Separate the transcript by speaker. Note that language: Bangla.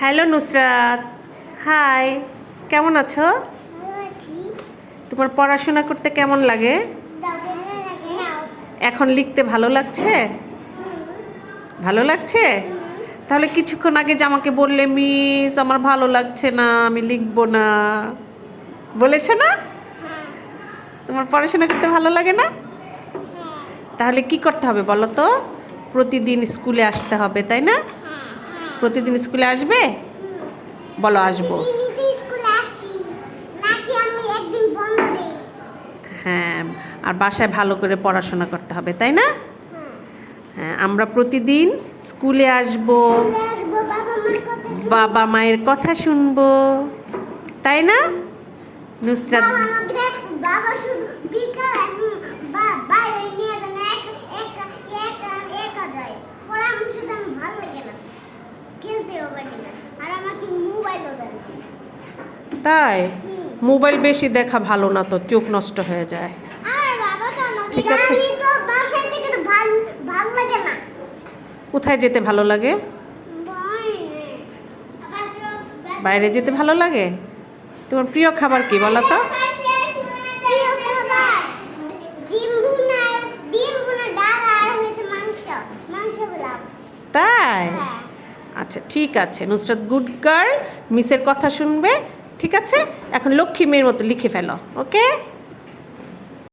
Speaker 1: হ্যালো নুসরাত। হাই কেমন আছো? তোমার পড়াশোনা করতে কেমন লাগে? এখন লিখতে ভালো লাগছে? ভালো লাগছে? তাহলে কিছুক্ষণ আগে যে আমাকে বললে মিস আমার ভালো লাগছে না আমি লিখব না। বলেছে না?
Speaker 2: হ্যাঁ।
Speaker 1: তোমার পড়াশোনা করতে ভালো লাগে না?
Speaker 2: হ্যাঁ।
Speaker 1: তাহলে কি করতে হবে বলো তো? প্রতিদিন স্কুলে আসতে হবে তাই না? প্রতিদিন স্কুলে আসবে? বলো আসব। হ্যাঁ আর বাসায় ভালো করে পড়াশোনা করতে হবে তাই না?
Speaker 2: হ্যাঁ
Speaker 1: আমরা প্রতিদিন স্কুলে আসব।
Speaker 2: বাবা
Speaker 1: মায়ের কথা শুনব তাই না? নুসরাত
Speaker 2: বাবা বাবা শুধু বিকাল এখন বা- বাইরে নিয়ে যান এক এক এক একা যায় পড়ানোর সাথে আমার ভালো লাগে না খেলতেও পারি না আর আমাকে মোবাইলও দেয় না
Speaker 1: তাই? মোবাইল বেশি দেখা ভালো না তো চোখ নষ্ট হয়ে যায়। ঠিক আছে। কোথায় যেতে ভালো লাগে?
Speaker 2: বাইরে
Speaker 1: যেতে ভালো লাগে? তোমার প্রিয় খাবার কি বলো তো? তাই?
Speaker 2: হ্যাঁ।
Speaker 1: আচ্ছা ঠিক আছে। নুসরাত গুড গার্ল মিসের কথা শুনবে ঠিক আছে? এখন লক্ষ্মী মেয়ের মতো লিখে ফেলো ওকে?